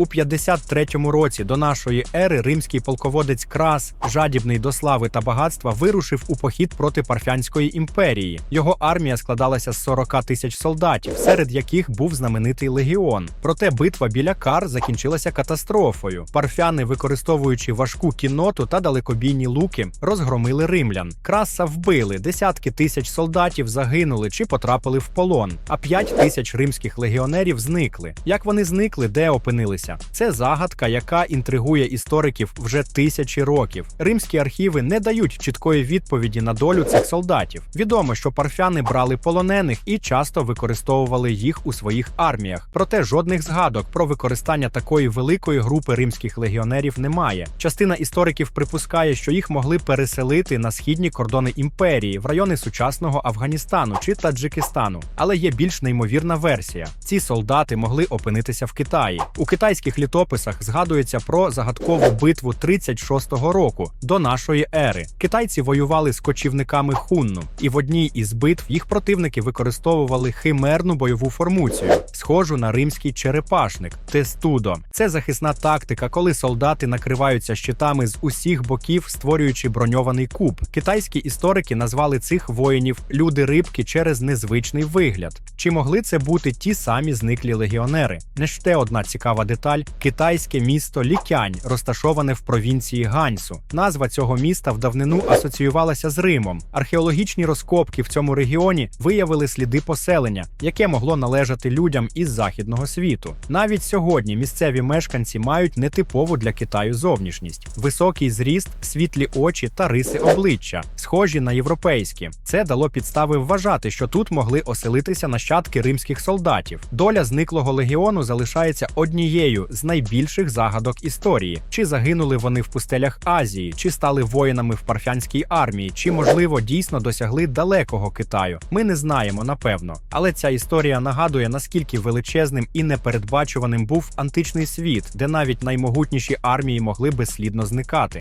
У 53-му році до нашої ери римський полководець Крас, жадібний до слави та багатства, вирушив у похід проти Парфянської імперії. Його армія складалася з 40 тисяч солдатів, серед яких був знаменитий легіон. Проте битва біля Кар закінчилася катастрофою. Парфяни, використовуючи важку кінноту та далекобійні луки, розгромили римлян. Краса вбили, десятки тисяч солдатів загинули чи потрапили в полон, а 5 тисяч римських легіонерів зникли. Як вони зникли, де опинилися? Це загадка, яка інтригує істориків вже тисячі років. Римські архіви не дають чіткої відповіді на долю цих солдатів. Відомо, що парфяни брали полонених і часто використовували їх у своїх арміях. Проте жодних згадок про використання такої великої групи римських легіонерів немає. Частина істориків припускає, що їх могли переселити на східні кордони імперії в райони сучасного Афганістану чи Таджикистану. Але є більш неймовірна версія: ці солдати могли опинитися в Китаї. У китайських літописах згадується про загадкову битву 36-го року до нашої ери. Китайці воювали з кочівниками хунну, і в одній із битв їх противники використовували химерну бойову формуцію, схожу на римський черепашник тестудо. Це захисна тактика, коли солдати накриваються щитами з усіх боків, створюючи броньований куб. Китайські історики назвали цих воїнів люди рибки через незвичний вигляд. Чи могли це бути ті самі зниклі легіонери? Не ще одна цікава деталь: китайське місто Лікянь, розташоване в провінції Ганьсу. Назва цього міста в давнину асоціювалася з Римом. Археологічні розкопки в цьому регіоні виявили сліди поселення, яке могло належати людям із західного світу. Навіть сьогодні місцеві мешканці мають нетипову для Китаю зовнішність: високий зріст, світлі очі та риси обличчя, схожі на європейські. Це дало підстави вважати, що тут могли оселитися нащадки римських солдатів. Доля зниклого легіону залишається однією з найбільших загадок історії: чи загинули вони в пустелях Азії, чи стали воїнами в парфянській армії, чи можливо дійсно досягли далекого Китаю. Ми не знаємо напевно. Але ця історія нагадує наскільки величезним і непередбачуваним був античний світ, де навіть наймогутніші армії могли безслідно зникати.